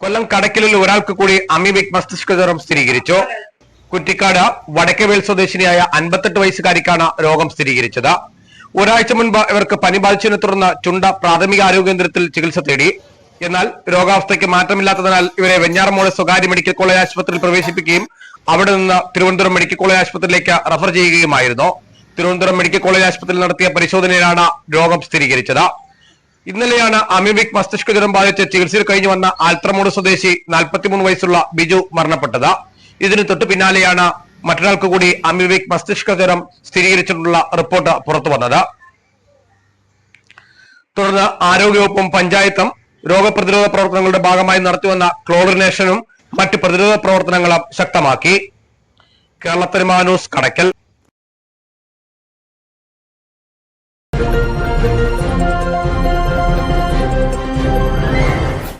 കൊല്ലം കടക്കിലിൽ ഒരാൾക്ക് കൂടി അമീബിക് മസ്തിഷ്ക ജ്വരം സ്ഥിരീകരിച്ചു. കുറ്റിക്കാട് വടക്കേവേൽ സ്വദേശിനിയായ അൻപത്തെട്ട് വയസ്സുകാരിക്കാണ് രോഗം സ്ഥിരീകരിച്ചത്. ഒരാഴ്ച മുൻപ് ഇവർക്ക് പനി ബാധിച്ചതിനെ തുടർന്ന് ചുണ്ട പ്രാഥമിക ആരോഗ്യ കേന്ദ്രത്തിൽ ചികിത്സ തേടി. എന്നാൽ രോഗാവസ്ഥയ്ക്ക് മാറ്റമില്ലാത്തതിനാൽ ഇവരെ വെഞ്ഞാറമൂട് സ്വകാര്യ മെഡിക്കൽ കോളേജ് ആശുപത്രിയിൽ പ്രവേശിപ്പിക്കുകയും അവിടെ നിന്ന് തിരുവനന്തപുരം മെഡിക്കൽ കോളേജ് ആശുപത്രിയിലേക്ക് റഫർ ചെയ്യുകയുമായിരുന്നു. തിരുവനന്തപുരം മെഡിക്കൽ കോളേജ് ആശുപത്രിയിൽ നടത്തിയ പരിശോധനയിലാണ് രോഗം സ്ഥിരീകരിച്ചത്. ഇന്നലെയാണ് അമീബിക് മസ്തിഷ്ക ജ്വരം ബാധിച്ച് ചികിത്സയിൽ കഴിഞ്ഞു വന്ന ആൽത്രമൂട് സ്വദേശി നാൽപ്പത്തിമൂന്ന് വയസ്സുള്ള ബിജു മരണപ്പെട്ടത്. ഇതിന് തൊട്ടു പിന്നാലെയാണ് മറ്റൊരാൾക്ക് കൂടി അമീബിക് മസ്തിഷ്ക ജ്വരം സ്ഥിരീകരിച്ചിട്ടുള്ള റിപ്പോർട്ട് പുറത്തു വന്നത്. തുടർന്ന് ആരോഗ്യവകുപ്പും പഞ്ചായത്തും രോഗപ്രതിരോധ പ്രവർത്തനങ്ങളുടെ ഭാഗമായി നടത്തിവന്ന ക്ലോറിനേഷനും മറ്റ് പ്രതിരോധ പ്രവർത്തനങ്ങളും ശക്തമാക്കി. കേരളത്തിനുമാനൂസ് കടയ്ക്കൽ.